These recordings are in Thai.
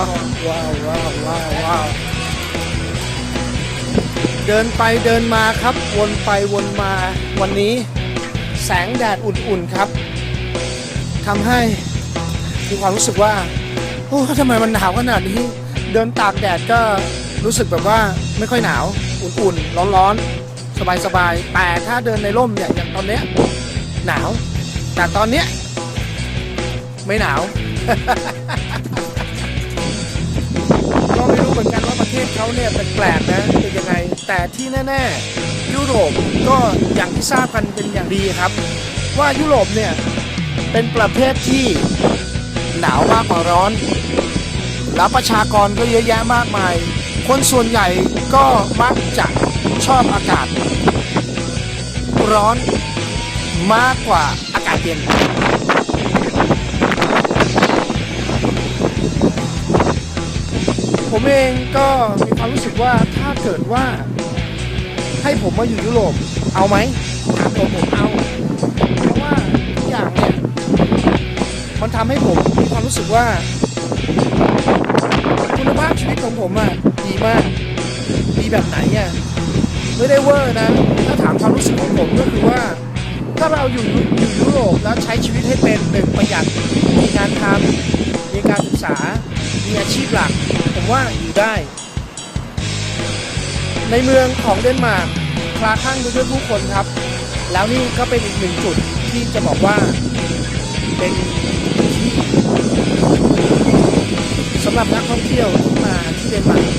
ว้าวว้าวว้าวว้าววาวเดินไปเดินมาครับ วนไปวนมาวันนี้ แสงแดดอุ่นๆครับทำให้มีความรู้สึกว่าโอ้ทำไมมันหนาวขนาดนี้ เดินตากแดดก็รู้สึกแบบว่าไม่ค่อยหนาว อุ่นๆ ร้อนๆ สบายๆ แต่ถ้าเดินในร่มเนี่ยอย่างตอนเนี้ยหนาว แต่ตอนเนี้ยไม่หนาว ประเทศเขาเนี่ยแปลกๆนะเป็นยังไง แต่ที่แน่ๆ ยุโรปก็อย่างที่ทราบกันเป็นอย่างดีครับ ว่ายุโรปเนี่ยเป็นประเทศที่หนาวมากกว่าร้อน แล้วประชากรก็เยอะแยะมากมาย คนส่วนใหญ่ก็มักจะชอบอากาศ ร้อนมากกว่าอากาศเย็น ผมเองก็มีความรู้สึกว่าถ้าเกิดว่า ให้ผมมาอยู่ยุโรปเอาไหมถามผมผมเอาเพราะว่าทุกอย่างเนี่ยมันทำให้ผมมีความรู้สึกว่า คุณภาพชีวิตของผมอะดีมากดีแบบไหนอะไม่ได้เวอร์นะ ถ้าถามความรู้สึกของผมก็คือว่า ถ้าเราอยู่อยู่ยุโรปแล้วใช้ชีวิตให้เป็นหนึ่งประหยัดมีงานทำมีการศึกษา มีอาชีพหลัก ผมว่าอยู่ได้ ในเมืองของเดนมาร์กคลาคลั่งไปด้วยผู้คนครับ แล้วนี่ก็เป็นอีกหนึ่งจุดที่จะบอกว่าเป็นที่สำหรับนักท่องเที่ยวที่มาที่เดนมาร์ก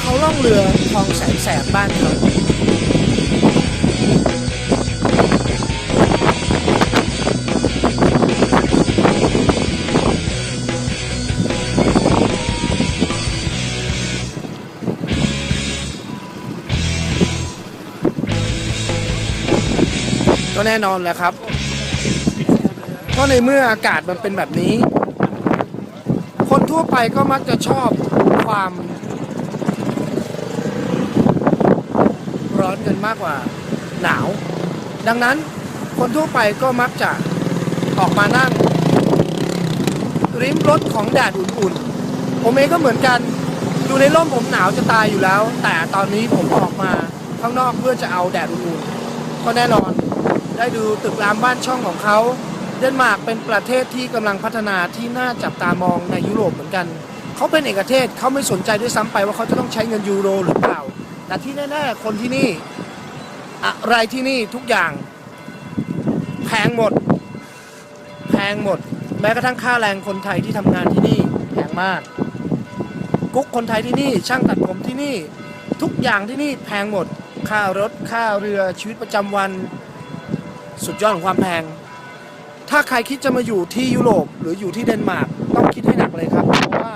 เขาล่องเรือคลองแสนแสบบ้านเขา ก็แน่นอนแหละครับเพราะในเมื่ออากาศมันเป็นแบบนี้ คนทั่วไปก็มักจะชอบความ ร้อนเงินมากกว่าหนาว ดังนั้นคนทั่วไปก็มักจะออกมานั่ง ริมรถของแดดอุ่นๆ ผมเองก็เหมือนกันอยู่ในร่มผมหนาวจะตายอยู่แล้ว แต่ตอนนี้ผมออกมาข้างนอกเพื่อจะเอาแดดอุ่นๆก็แน่นอน ได้ดูตึกรามบ้านช่องของเขาเดนมาร์กเป็นประเทศที่กำลังพัฒนาที่น่าจับตามองในยุโรปเหมือนกัน เขาเป็นเอกเทศเขาไม่สนใจด้วยซ้ำไปว่าเขาจะต้องใช้เงินยูโรหรือเปล่า แต่ที่แน่ ๆ คนที่นี่อะไรที่นี่ทุกอย่าง แพงหมด แพงหมด แม้กระทั่งค่าแรงคนไทยที่ทำงานที่นี่แพงมาก กุ๊กคนไทยที่นี่ ช่างตัดผมที่นี่ ทุกอย่างที่นี่แพงหมด ค่ารถค่าเรือชีวิตประจำวัน สุดยอดของความแพง ถ้าใครคิดจะมาอยู่ที่ยุโรปหรืออยู่ที่เดนมาร์กต้องคิดให้หนักเลยครับ เพราะว่า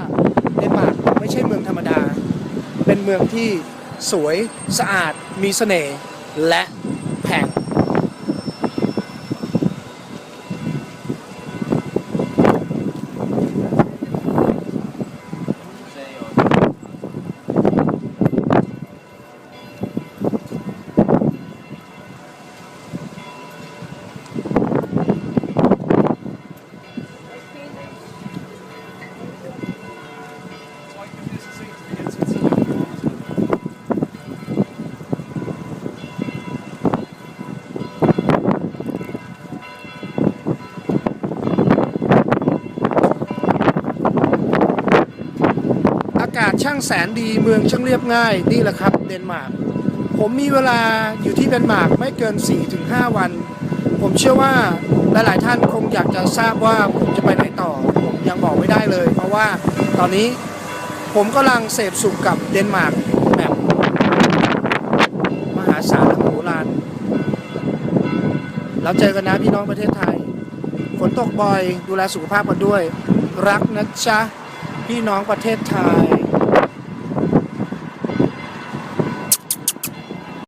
เดนมาร์กไม่ใช่เมืองธรรมดา เป็นเมืองที่สวยสะอาดมีเสน่ห์และากาศช่างแสนดีเมืองช่างเรียบง่ายนี่แหละครับเดนมาร์กผมมีเวลาอยู่ที่เดนมาร์กไม่เกิน 4-5 วัน ผมเชื่อว่าหลายๆท่านคงอยากจะทราบว่าผมจะไปไหนต่อ ผมยังบอกไม่ได้เลย เพราะว่าตอนนี้ผมกำลังเสพสุขกับเดนมาร์กแบบมหาศาลและมโหฬารแล้วเจอกันนะพี่น้องประเทศไทย ฝนตกบ่อยดูแลสุขภาพกันด้วย รักนะจ๊ะพี่น้องประเทศไทย